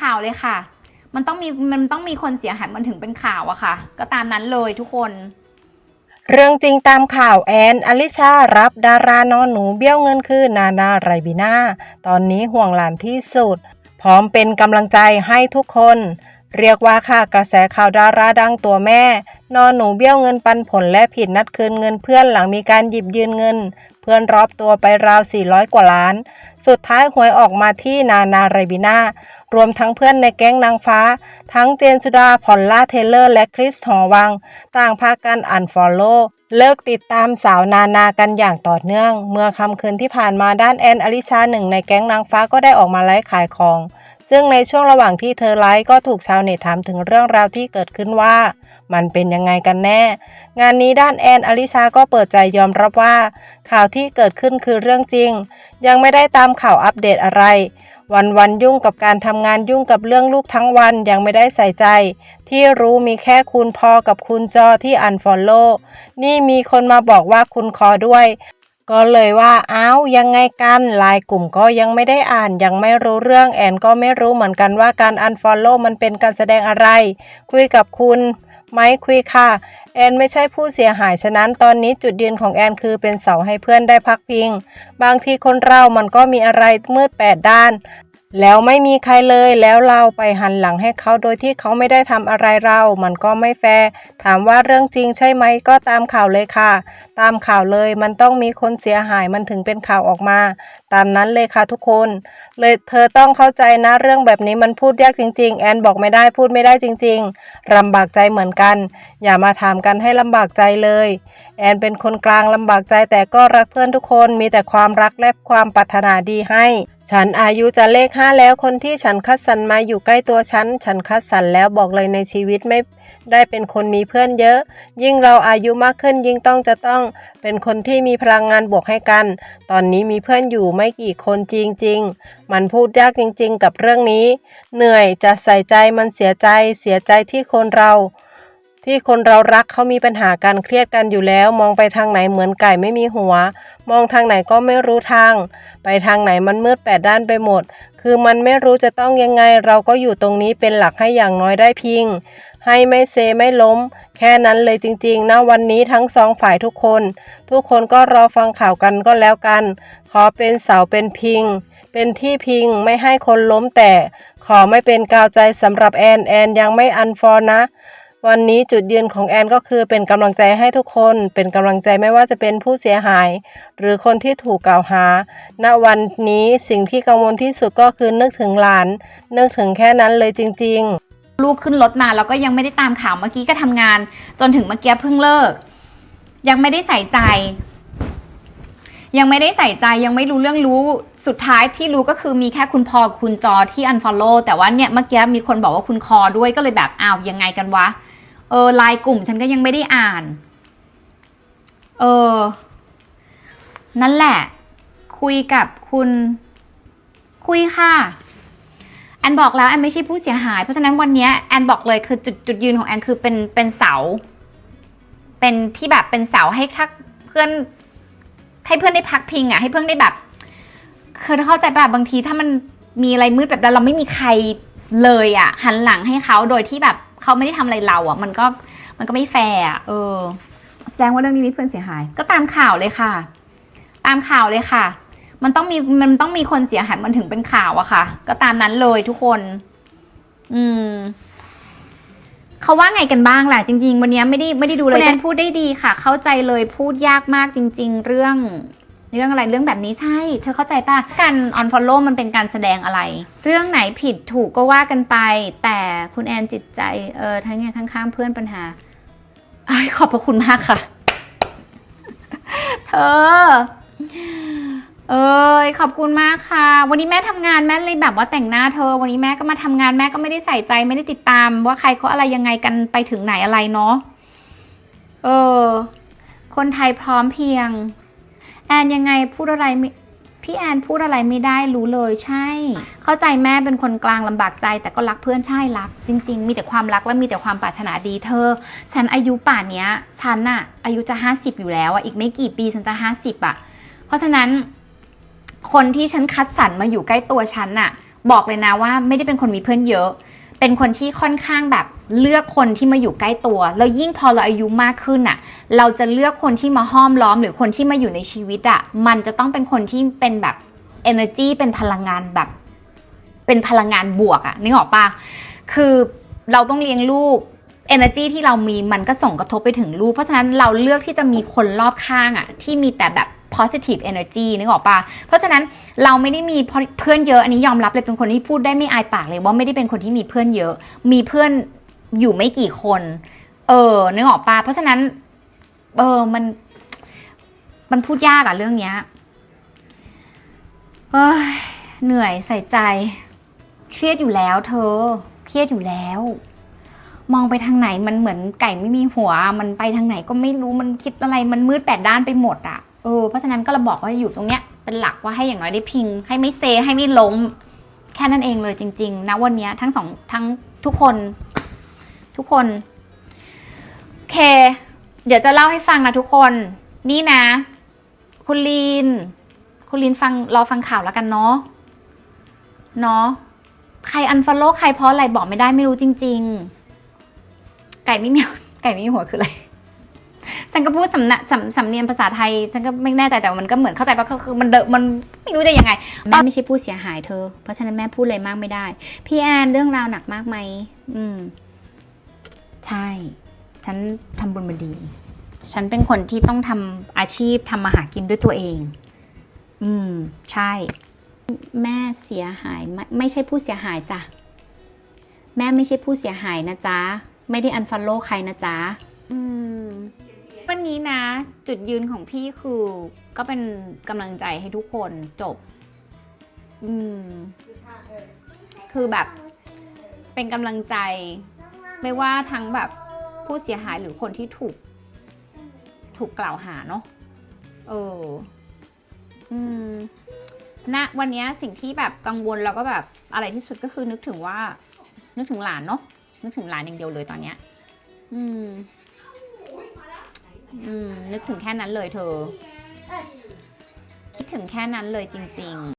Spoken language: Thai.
ข่าวเลยค่ะ มันต้องมีมันต้องมีคนเสียหายมันถึงเป็นข่าวอะค่ะ ก็ตามนั้นเลยทุกคน เรื่องจริงตามข่าวแอนอลิชารับดารานอนหนูเบี้ยวเงินคือนานาไรบิน่าตอนนี้ห่วงหลานที่สุด พร้อมเป็นกำลังใจให้ทุกคน เรียกว่าค่ะกระแสข่าวดาราดังตัวแม่ นอนหนูเบี้ยวเงินปันผลและผิดนัดคืนเงินเพื่อนหลังมีการหยิบยืนเงิน พื่อนรอบตัวไปราว 400 กว่าล้าน สุดท้ายหวยออกมาที่นานาไรบิน่ารวมทั้งเพื่อนในแก๊งนางฟ้า ทั้งเจนสุดาพอลล่าเทเลอร์ และคริสหอวัง ต่างพากันอันฟอลโล่เลิกติดตามสาวนานากันอย่างต่อเนื่อง เมื่อค่ำคืนที่ผ่านมาด้านแอนอลิชาหนึ่งในแก๊งนางฟ้าก็ได้ออกมาไลฟ์ขายของ ซึ่งในช่วงระหว่างที่เธอไลฟ์ก็ถูกชาวเน็ตถามถึงเรื่องราวที่เกิดขึ้นว่า มันเป็นยังไงกันแน่ งานนี้ด้านแอนอลิชาก็เปิดใจยอมรับว่า ข่าวที่เกิดขึ้นคือเรื่องจริง ยังไม่ได้ตามข่าวอัปเดตอะไร วันวันยุ่งกับการทำงานยุ่งกับเรื่องลูกทั้งวันยังไม่ได้ใส่ใจ ที่รู้มีแค่คุณพอกับคุณจอที่อันฟอลโล่นี่มีคนมาบอกว่าคุณคอด้วยก็เลยว่าอ้าวยังไงกันไลายกลุ่มก็ยังไม่ได้อ่านยังไม่รู้เรื่องแอนก็ไม่รู้เหมือนกันว่าการอันฟอลโล่มันเป็นการแสดงอะไร คุยกับคุณ ไม่คุยค่ะ แอนไม่ใช่ผู้เสียหายฉะนั้นตอนนี้จุดยืนของแอนคือเป็นเสาให้เพื่อนได้พักพิง บางทีคนเรามันก็มีอะไรมืดแปดด้าน แล้วไม่มีใครเลยแล้วเราไปหันหลังให้เขาโดยที่เขาไม่ได้ทำอะไรเรา มันก็ไม่แฟร์ถามว่าเรื่องจริงใช่ไหมก็ตามข่าวเลยค่ะ ตามข่าวเลยมันต้องมีคนเสียหายมันถึงเป็นข่าวออกมา ตามนั้นเลยค่ะทุกคน เลยเธอต้องเข้าใจนะเรื่องแบบนี้มันพูดยากจริง ๆ แอนบอกไม่ได้พูดไม่ได้จริง ๆลำบากใจเหมือนกัน อย่ามาถามกันให้ลำบากใจเลย แอนเป็นคนกลางลำบากใจแต่ก็รักเพื่อนทุกคนมีแต่ความรักและความปรารถนาดีให้ ฉันอายุจะเลขห้าแล้วคนที่ฉันคัดสรรมาอยู่ใกล้ตัวฉัน ฉันคัดสรรแล้วบอกเลยในชีวิตไม่ได้เป็นคนมีเพื่อนเยอะ ยิ่งเราอายุมากขึ้นยิ่งต้องจะต้องเป็นคนที่มีพลังงานบวกให้กัน ตอนนี้มีเพื่อนอยู่ไม่กี่คนจริง ๆ มันพูดยากจริง ๆ กับเรื่องนี้ เหนื่อยจะใส่ใจมันเสียใจเสียใจที่คนเรา ที่คนเรารักเขามีปัญหาการเครียดกันอยู่แล้ว มองไปทางไหนเหมือนไก่ไม่มีหัว มองทางไหนก็ไม่รู้ทาง ไปทางไหนมันมืดแปดด้านไปหมด คือมันไม่รู้จะต้องยังไง เราก็อยู่ตรงนี้เป็นหลักให้อย่างน้อยได้พิง ให้ไม่เซไม่ล้ม แค่นั้นเลยจริงๆนะวันนี้ทั้งสองฝ่ายทุกคน ทุกคนก็รอฟังข่าวกันก็แล้วกัน ขอเป็นเสาเป็นพิงเป็นที่พิงไม่ให้คนล้มแต่ ขอไม่เป็นกาวใจสำหรับแอนแอนยังไม่อันฟอร์นะ วันนี้จุดยืนของแอนก็คือเป็นกำลังใจให้ทุกคน เป็นกำลังใจไม่ว่าจะเป็นผู้เสียหาย หรือคนที่ถูกกล่าวหา ณ วันนี้สิ่งที่กังวลที่สุดก็คือนึกถึงหลาน นึกถึงแค่นั้นเลยจริง ๆลูกขึ้นรถมาแล้วก็ยังไม่ได้ตามข่าวเมื่อกี้ก็ทำงาน จนถึงเมื่อกี้เพิ่งเลิก ยังไม่ได้ใส่ใจ ยังไม่ได้ใส่ใจยังไม่รู้เรื่องรู้สุดท้ายที่รู้ก็คือมีแค่คุณพอคุณจอที่ unfollow แต่ว่าเนี่ยเมื่อกี้มีคนบอกว่าคุณคอด้วยก็เลยแบบอ้าวยังไงกันวะ เออไลน์กลุ่มฉันก็ยังไม่ได้อ่าน เออ นั่นแหละ คุยกับคุณ คุยค่ะ แอนบอกแล้วแอนไม่ใช่ผู้เสียหาย เพราะฉะนั้นวันนี้แอนบอกเลยคือจุดจุดยืนของแอนคือเป็นเป็นเสา เป็นที่แบบเป็นเสาให้ทักเพื่อนให้เพื่อนได้พักพิงอะให้เพื่อนได้แบบคือเข้าใจแบบบางทีถ้ามันมีอะไรมืดแบบนั้นเราไม่มีใครเลยอะ หันหลังให้เขาโดยที่แบบ เขาไม่ได้ทำอะไรเราอะ มันก็มันก็ไม่แฟร์อะเออ แสดงว่าเรื่องนี้มีเพื่อนเสียหาย ก็ตามข่าวเลยค่ะ ตามข่าวเลยค่ะ มันต้องมีมันต้องมีคนเสียหายมันถึงเป็นข่าวอะค่ะ ก็ตามนั้นเลยทุกคน อืมเขาว่าไงกันบ้างแหละจริง ๆ วันนี้ไม่ได้ไม่ได้ดูเลยแอนพูดได้ดีค่ะ เข้าใจเลยพูดยากมากจริง ๆ เรื่อง เรื่องอะไรเรื่องแบบนี้ใช่ เธอเข้าใจป่ะ การ unfollow มันเป็นการแสดงอะไร เรื่องไหนผิดถูกก็ว่ากันไป แต่คุณแอนจิตใจ เออทั้งเนี่ยข้างๆเพื่อนปัญหาอขอบพระคุณมากค่ะ เธอ เอ้ยขอบคุณมากค่ะ วันนี้แม่ทำงานแม่เลยแบบว่าแต่งหน้าเธอ วันนี้แม่ก็มาทำงานแม่ก็ไม่ได้ใส่ใจไม่ได้ติดตาม ว่าใครเขาอะไรยังไงกันไปถึงไหนอะไรเนาะ เออ คนไทยพร้อมเพียง แอนยังไงพูดอะไรไม่พี่แอนพูดอะไรไม่ได้รู้เลยใช่ เข้าใจแม่เป็นคนกลางลำบากใจ แต่ก็รักเพื่อนใช่รัก จริง ๆ มีแต่ความรักและมีแต่ความปรารถนาดีเธอ ฉันอายุป่านเนี้ย ฉันอะอายุจะห้าสิบอยู่แล้วอะอีกไม่กี่ปีฉันจะห้าสิบอะเพราะฉะนั้น คนที่ฉันคัดสรรมาอยู่ใกล้ตัวฉันน่ะบอกเลยนะว่าไม่ได้เป็นคนมีเพื่อนเยอะ เป็นคนที่ค่อนข้างแบบ เลือกคนที่มาอยู่ใกล้ตัว แล้วยิ่งพอเราอายุมากขึ้นอะเราจะเลือกคนที่มาห้อมล้อมหรือคนที่มาอยู่ในชีวิตอะมันจะต้องเป็นคนที่เป็นแบบ energy เป็นพลังงานแบบ เป็นพลังงานบวกอะนึกออกปะคือเราต้องเลี้ยงลูก energy ที่เรามีมันก็ส่งกระทบไปถึงลูก เพราะฉะนั้นเราเลือกที่จะมีคนรอบข้างอะ ที่มีแต่แบบ positive energy นึกออกปะเพราะฉะนั้นเราไม่ได้มีเพื่อนเยอะ อันนี้ยอมรับเลยเป็นคนที่พูดได้ไม่อายปากเลยว่าไม่ได้เป็นคนที่มีเพื่อนเยอะ มีเพื่อน อยู่ไม่กี่คน เออนึกออกปะเพราะฉะนั้น เออมัน มันพูดยากอะเรื่องเนี้ยเอ้ยเหนื่อยใส่ใจ เครียดอยู่แล้ว เธอ เครียดอยู่แล้ว มองไปทางไหนมันเหมือนไก่ไม่มีหัว มันไปทางไหนก็ไม่รู้มันคิดอะไรมันมืดแปดด้านไปหมดอะเออเพราะฉะนั้นก็เราบอกว่าอยู่ตรงเนี้ยเป็นหลักว่าให้อย่างน้อยได้พิง ให้ไม่เซให้ไม่ล้ม แค่นั้นเองเลยจริงๆนะวันเนี้ยทั้งสองทั้งทุกคน ทุกคนโอเค เดี๋ยวจะเล่าให้ฟังนะทุกคน นี่นะ คุณลีน คุณลีนฟังรอฟังข่าวแล้วกันเนาะเนาะใครอันฟอลโล่ใครเพราะอะไรบอกไม่ได้ไม่รู้จริง ๆ ไก่ไม่มีไก่ไม่มีหัวคืออะไรฉันก็พูดสำนสำสำเนียงภาษาไทย ฉันก็ไม่แน่ใจแต่มันก็เหมือนเข้าใจปะก็คือมันเดอะมันไม่รู้จะยังไงแม่ไม่ใช่ผู้เสียหายเธอ เพราะฉะนั้นแม่พูดอะไรมากไม่ได้ พี่แอนเรื่องราวหนักมากไหมอืม ใช่ ฉันทำบุญมาดี ฉันเป็นคนที่ต้องทำอาชีพทำมาหากินด้วยตัวเอง อืม ใช่ แม่เสียหายไม่ไม่ใช่ผู้เสียหายจ้ะ แม่ไม่ใช่ผู้เสียหายนะจ๊ะ ไม่ได้อันฟอลโล่ใครนะจ๊ะ อืม วันนี้นะ จุดยืนของพี่คือ ก็เป็นกำลังใจให้ทุกคนจบ อืม คือแบบเป็นกำลังใจ ไม่ว่าทั้งแบบผู้เสียหายหรือคนที่ถูก ถูกกล่าวหาเนาะเออ อืมณวันนี้สิ่งที่แบบกังวลแล้วก็แบบอะไรที่สุดก็คือนึกถึงว่า นึกถึงหลานเนาะนึกถึงหลานอย่างเดียวเลยตอนเนี้ย อืม อืม นึกถึงแค่นั้นเลยเธอ คิดถึงแค่นั้นเลยจริง ๆ